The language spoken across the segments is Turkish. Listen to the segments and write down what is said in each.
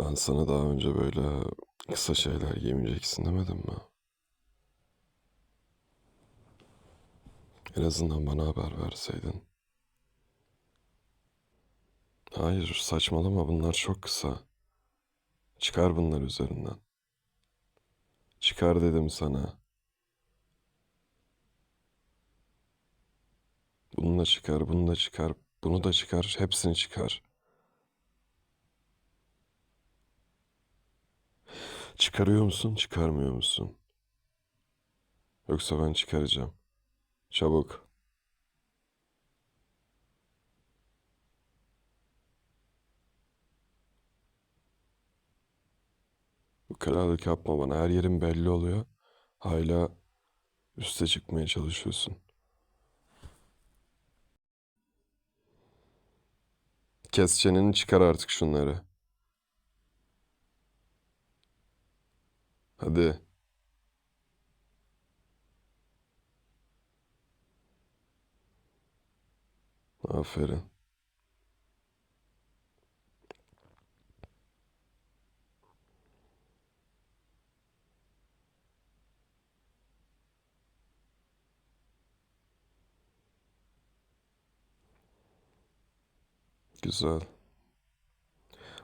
Ben sana daha önce böyle kısa şeyler giymeyeceksin demedim mi? En azından bana haber verseydin. Hayır, saçmalama bunlar çok kısa. Çıkar bunlar üzerinden. Çıkar dedim sana. Bunu da çıkar, bunu da çıkar, bunu da çıkar, hepsini çıkar. Çıkarıyor musun, çıkarmıyor musun? Yoksa ben çıkaracağım. Çabuk. Bu kalalık yapma bana. Her yerin belli oluyor. Hala üste çıkmaya çalışıyorsun. Kes çeneni çıkar artık şunları. Hadi. Aferin. Güzel.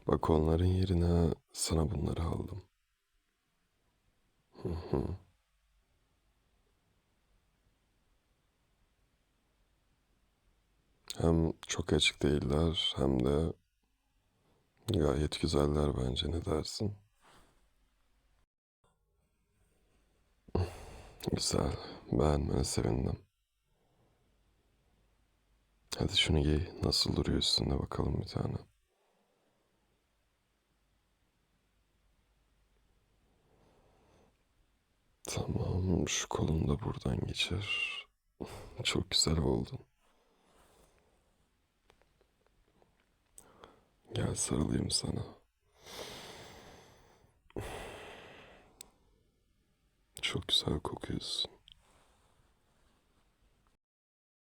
Bak onların yerine sana bunları aldım. Hı hı. Hem çok açık değiller hem de gayet güzeller bence ne dersin? Güzel. Beğenmene sevindim. Hadi şunu giy. Nasıl duruyor üstünde bakalım bir tane. Tamam. Şu kolunu da buradan geçir. Çok güzel oldun. Gel sarılayım sana. Çok güzel kokuyorsun.